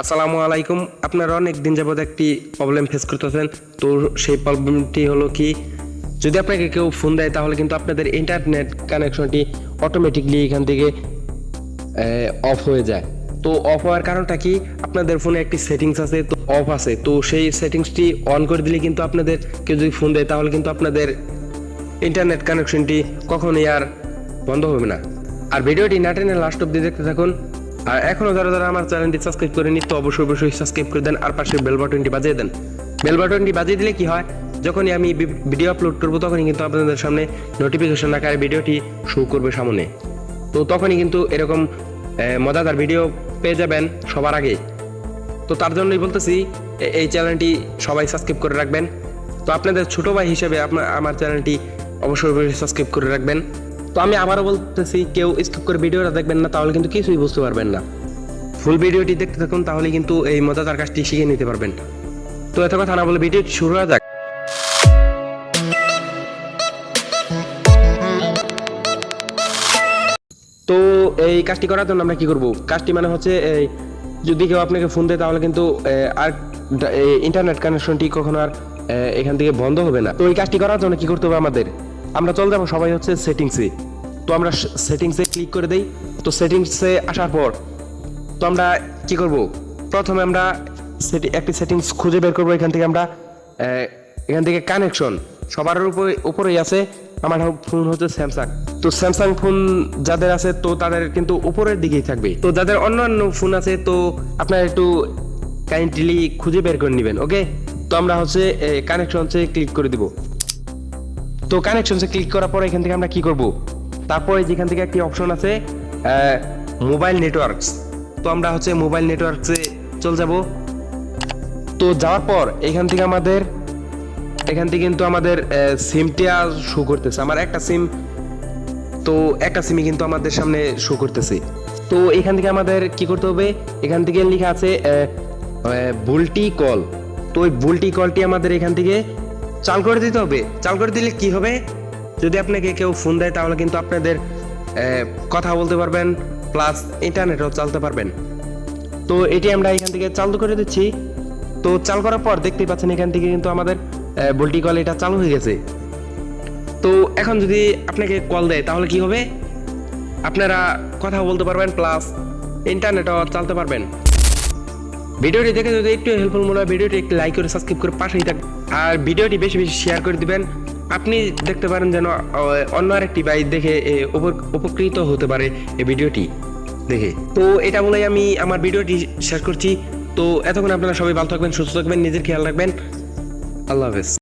আসসালামু আলাইকুম। আপনারা অনেক দিন যাবত একটি প্রবলেম ফেস করতেছেন। তো সেই প্রবলেমটি হলো কি, যদি আপনাকে কেউ ফোন দেয়, তাহলে কিন্তু আপনাদের ইন্টারনেট কানেকশনটি অটোমেটিকলি এখান থেকে অফ হয়ে যায়। তো অফ হওয়ার কারণটা কি? আপনাদের ফোনে একটি সেটিংস আছে, তো অফ আছে। তো সেই সেটিংসটি অন করে দিলে কিন্তু আপনাদের, কেউ যদি ফোন দেয়, তাহলে কিন্তু আপনাদের ইন্টারনেট কানেকশনটি কখনোই আর বন্ধ হবে না। আর ভিডিওটি না টেনে লাস্ট অব্দি দেখতে থাকুন। আর এখনও যারা যারা আমার চ্যানেলটি সাবস্ক্রাইব করে নিত অবশ্যই অবশ্যই সাবস্ক্রাইব করে দেন আর পাশে বেল বাটনটি বাজিয়ে দেন। বেল বাটনটি বাজিয়ে দিলে কি হয়, যখনই আমি ভিডিও আপলোড করব, তখনই কিন্তু আপনাদের সামনে নোটিফিকেশন আকারে ভিডিওটি শো করবে সামনে। তো তখনই কিন্তু এরকম মজাদার ভিডিও পেয়ে যাবেন সবার আগে। তো তার জন্যই বলতেছি এই চ্যানেলটি সবাই সাবস্ক্রাইব করে রাখবেন। তো আপনাদের ছোট ভাই হিসেবে আপনার আমার চ্যানেলটি অবশ্যই সাবস্ক্রাইব করে রাখবেন। তো আমি আবারও বলতেছি, কেউ স্কিপ করে ভিডিওটা দেখবেন না, তাহলে কিন্তু কিছুই বুঝতে পারবেন না। ফুল ভিডিওটি দেখতে থাকুন, তাহলে কিন্তু এই মজাদার কাজটি শিখে নিতে পারবেন। তো এত কথা না বলে ভিডিওটি শুরু হয়ে যাক। তো এই কাজটি করার জন্য আমরা কি করব? কাজটি মানে হচ্ছে, এই যদি কেউ আপনাকে ফোন দেয়, তাহলে কিন্তু আর ইন্টারনেট কানেকশনটি কখনো আর এখান থেকে বন্ধ হবে না। তো এই কাজটি করার জন্য কি করতে হবে আমাদের? আমরা চলে যাব সবাই হচ্ছে সেটিংসে তো আমরা সেটিংসে ক্লিক করে দেই। তো সেটিংসে আসার পর, তো আমরা কি করব? প্রথমে আমরা একটি সেটিংস খুঁজে বের করব। এখান থেকে আমরা এখান থেকে কানেকশন সবার উপরে উপরেই আছে। আমার ফোন হচ্ছে স্যামসাং তো স্যামসাং ফোন যাদের আছে, তো তাদের কিন্তু উপরের দিকেই থাকবে। তো যাদের অন্যান্য ফোন আছে, তো আপনারা একটু কাইন্ডলি খুঁজে বের করে নেবেন ওকে তো আমরা হচ্ছে কানেকশন হচ্ছে ক্লিক করে দিব। তো কানেকশনসে ক্লিক করার পর এখান থেকে আমরা কি করব? তারপরে যেখান থেকে একটি অপশন আছে মোবাইল নেটওয়ার্কস তো আমরা হচ্ছে মোবাইল নেটওয়ার্কসে চলে যাব। তো যাওয়ার পর এখান থেকে আমাদের, এখান থেকে কিন্তু আমাদের সিমটা শো করতেছে। আমার একটা সিম তো একটা সিমই কিন্তু আমাদের সামনে শো করতেছে। তো এখান থেকে আমাদের কি করতে হবে? এখান থেকে লেখা আছে বুলটি কল তো ওই বুলটি কলটি আমাদের এখান থেকে চাল করে দিতে হবে। চাল করে দিলে কি হবে? যদি আপনাকে কেউ ফোন দেয়, তাহলে কিন্তু আপনাদের কথা বলতে পারবেন প্লাস ইন্টারনেটও চালতে পারবেন। তো এটি আমরা এখান থেকে চালু করে দিচ্ছি। তো চাল করার পর দেখতেই পাচ্ছেন এখান থেকে কিন্তু আমাদের বুলটি কল এটা চালু হয়ে গেছে। তো এখন যদি আপনাকে কল দেয়, তাহলে কি হবে? আপনারা কথা বলতে পারবেন প্লাস ইন্টারনেটও চালাতে পারবেন। ভিডিওটি দেখে যদি একটু হেল্পফুল মনে হয়, ভিডিওটি একটু লাইক করে সাবস্ক্রাইব করে পাশেই থাক। আর ভিডিওটি বেশি বেশি শেয়ার করে দিবেন। আপনি দেখতে পারেন যেন অন্য আরেকটি ভাই দেখে উপকৃত হতে পারে এই ভিডিওটি দেখে। তো এটা বলেই আমি আমার ভিডিওটি শেষ করছি। তো এতক্ষণ আপনারা সবাই ভালো থাকবেন, সুস্থ থাকবেন, নিজের খেয়াল রাখবেন। আল্লাহ হাফেজ।